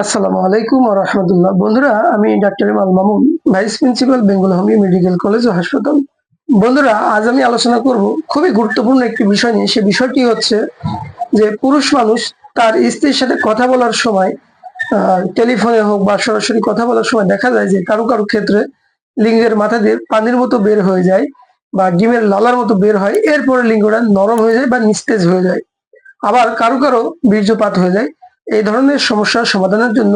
আসসালামু আলাইকুম রাহমাতুল্লাহ। বন্ধুরা, আমি doctor Imal Mamun, vice principal, Bengal homeo medical college ও হাসপাতাল। বন্ধুরা, আজ আমি আলোচনা করব খুবই গুরুত্বপূর্ণ একটি বিষয় নিয়ে। সে বিষয়টি হচ্ছে যে পুরুষ মানুষ তার স্ত্রীর সাথে কথা বলার সময় টেলিফোনে হোক বা সরাসরি কথা বলার সময় দেখা যায় যে কারও কারও ক্ষেত্রে লিঙ্গের মাথা দিয়ে পানির মতো বের হয়ে যায় বা ডিমের লালার মতো বের হয়, এরপরে লিঙ্গটা নরম হয়ে যায় বা নিস্তেজ হয়ে যায়। আবার কারও কারও বীর্যপাত হয়ে যায়। এই ধরনের সমস্যার সমাধানের জন্য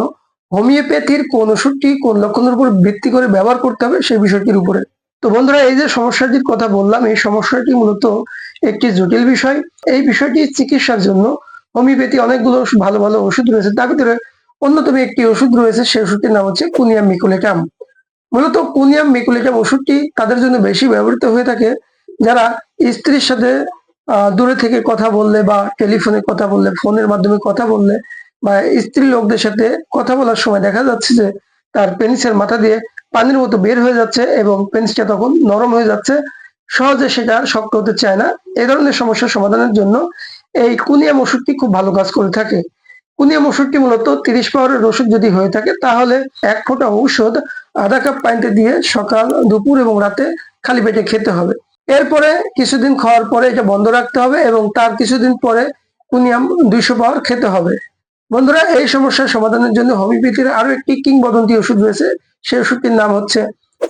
হোমিওপ্যাথির কোন ওষুধটি কোন লক্ষণের উপর ভিত্তি করে ব্যবহার করতে হবে সেই বিষয়টির উপরে। তো বন্ধুরা, এই যে সমস্যাটির কথা বললাম, এই সমস্যাটি মূলত একটি জটিল বিষয়। এই বিষয়টি চিকিৎসার জন্য হোমিওপ্যাথি অনেকগুলো ভালো ভালো ওষুধ রয়েছে। তার ভিতরে অন্যতম একটি ওষুধ রয়েছে, সেই ওষুধটির নাম হচ্ছে কুনিয়াম মিকুলেটাম। মূলত কুনিয়াম মিকুলেটাম ওষুধটি তাদের জন্য বেশি ব্যবহৃত হয়ে থাকে। যারা স্ত্রীর সাথে দূরে থেকে কথা বললে বা টেলিফোনে কথা বললে, ফোনের মাধ্যমে কথা বললে বা স্ত্রী লোকদের সাথে কথা বলার সময় দেখা যাচ্ছে যে তার পেনিসের মাথা দিয়ে পানির মতো বের হয়ে যাচ্ছে এবং পেনিসটা তখন নরম হয়ে যাচ্ছে। সহজে সেটা শক্ত হতে চায় না। এই ধরনের সমস্যার সমাধানের জন্য এই কুনিয়াম ওষুধটি খুব ভালো কাজ করে থাকে। কুনিয়াম ওষুধটি মূলত তিরিশ পাওয়ারের ওষুধ যদি হয়ে থাকে তাহলে এক ফোঁটা ঔষধ আধা কাপ পানিতে দিয়ে সকাল, দুপুর এবং রাতে খালি পেটে খেতে হবে। এরপরে কিছুদিন খাওয়ার পরে এটা বন্ধ রাখতে হবে এবং তার কিছুদিন পরে কুনিয়াম দুইশো পাওয়ার খেতে হবে। বন্ধুরা, এই সমস্যার সমাধানের জন্য হোমিওপ্যাথির আরও একটি কিংবদন্তি ওষুধ রয়েছে। সেই ওষুধটির নাম হচ্ছে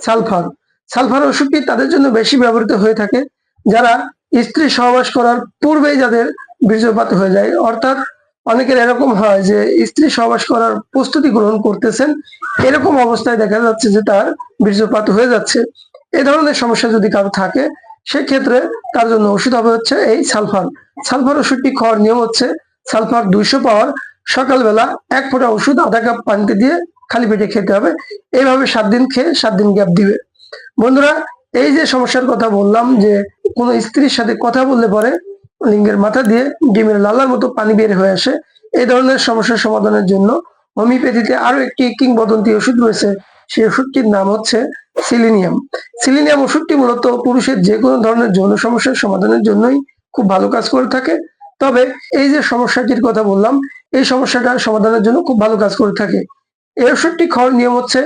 সালফার। সালফার ওষুধটি তাদের জন্য বেশি ব্যবহৃত হয়ে থাকে, যারা স্ত্রী সহবাস করার পূর্বেই যাদের বীর্যপাত হয়ে যায়। অর্থাৎ অনেকের এরকম হয় যে, স্ত্রী সহবাস করার প্রস্তুতি গ্রহণ করতেছেন, এরকম অবস্থায় দেখা যাচ্ছে যে তার বীর্যপাত হয়ে যাচ্ছে। এ ধরনের সমস্যা যদি কারও থাকে, সেক্ষেত্রে তার জন্য ওষুধ হবে হচ্ছে এই সালফার। সালফার ওষুধটি খাওয়ার নিয়ম হচ্ছে, সালফার দুইশো পাওয়ার সকালবেলা এক ফোঁটা ওষুধ, আধা কাপ পানিতে দিয়ে খালি পেটে খেতে হবে। এইভাবে সাত দিন খেয়ে সাত দিন গ্যাপ দিবে। বন্ধুরা, এই যে সমস্যার কথা বললাম যে, কোনো স্ত্রীর সাথে কথা বললে পরে লিঙ্গের মাথা দিয়ে ডিমের লালার মতো পানি বের হয়ে আসে। এই ধরনের সমস্যার সমাধানের জন্য হোমিওপ্যাথিতে আরও একটি কিংবদন্তি ওষুধ রয়েছে। সেই ওষুধটির নাম হচ্ছে সিলিনিয়াম। সিলিনিয়াম ওষুধটি মূলত পুরুষের যে কোনো ধরনের যৌন সমস্যার সমাধানের জন্যই খুব ভালো কাজ করে থাকে। তবে এই যে সমস্যাটির কথা বললাম, এই সমস্যাটার সমাধানের জন্য খুব ভালো কাজ করে থাকে। এই ওষুধটি খাওয়ার নিয়ম হচ্ছে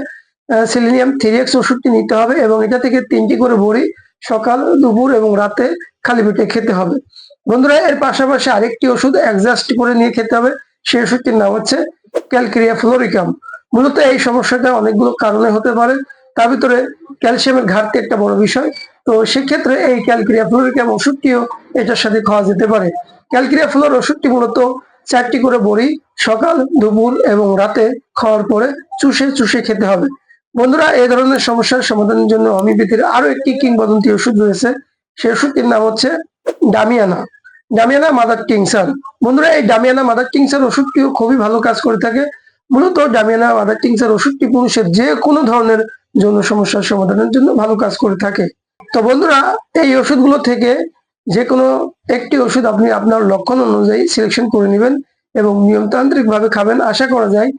সিলিনিয়াম থ্রিএক্স ওষুধটি নিতে হবে এবং এটা থেকে তিনটি করে বড়ি সকাল, দুপুর এবং রাতে খালি পেটে খেতে হবে। বন্ধুরা, এর পাশাপাশি আরেকটি ওষুধ অ্যাডজাস্ট করে নিয়ে খেতে হবে, সেই ওষুধটির নাম হচ্ছে ক্যালক্রিয়া ফ্লোরিকাম মূলত এই সমস্যাটা অনেকগুলো কারণে হতে পারে, তার ভিতরে ক্যালসিয়ামের ঘাটতি একটা বড় বিষয়। তো সেক্ষেত্রে এই ক্যালক্রিয়া ফ্লোরিকাম ওষুধটিও এটার সাথে খাওয়া যেতে পারে। ক্যালক্রিয়া ফ্লোর ওষুধটি মূলত চারটি করে বড়ি সকাল, দুপুর এবং রাতে খাওয়ার পরে চুষে চুষে খেতে হবে। বন্ধুরা এই ধরনের সমস্যার সমাধানের জন্য হোমিওপ্যাথির আরও একটি কিংবদন্তি ওষুধ রয়েছে। সেই ওষুধটির নাম হচ্ছে ডামিয়ানা ডামিয়ানা মাদার টিংসার বন্ধুরা, এই ডামিয়ানা মাদার টিংসার ওষুধটিও খুবই ভালো কাজ করে থাকে। মূলত ডামিয়ানা মাদার টিংসার ওষুধটি পুরুষের যে কোনো ধরনের যৌন সমস্যার সমাধানের জন্য ভালো কাজ করে থাকে। তো বন্ধুরা, এই ওষুধগুলো থেকে যে কোনো একটি ওষুধ আপনি আপনার লক্ষণ অনুযায়ী সিলেকশন করে নেবেন এবং নিয়মতান্ত্রিক ভাবে খাবেন। আশা করা যায়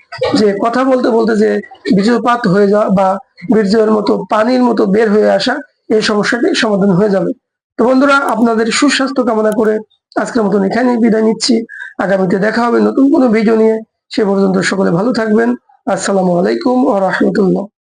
যে কথা বলতে বলতে যে বীর্যপাত হয়ে যাওয়া বা বীর্যের মতো পানির মতো বের হয়ে আসা এই সমস্যাটি সমাধান হয়ে যাবে। তো বন্ধুরা, আপনাদের সুস্বাস্থ্য কামনা করে আজকের মতন এখানে বিদায় নিচ্ছি। আগামীতে দেখা হবে নতুন কোনো ভিডিও নিয়ে। সে পর্যন্ত সকলে ভালো থাকবেন। আসসালামু আলাইকুম ও রহমতুল্লাহ।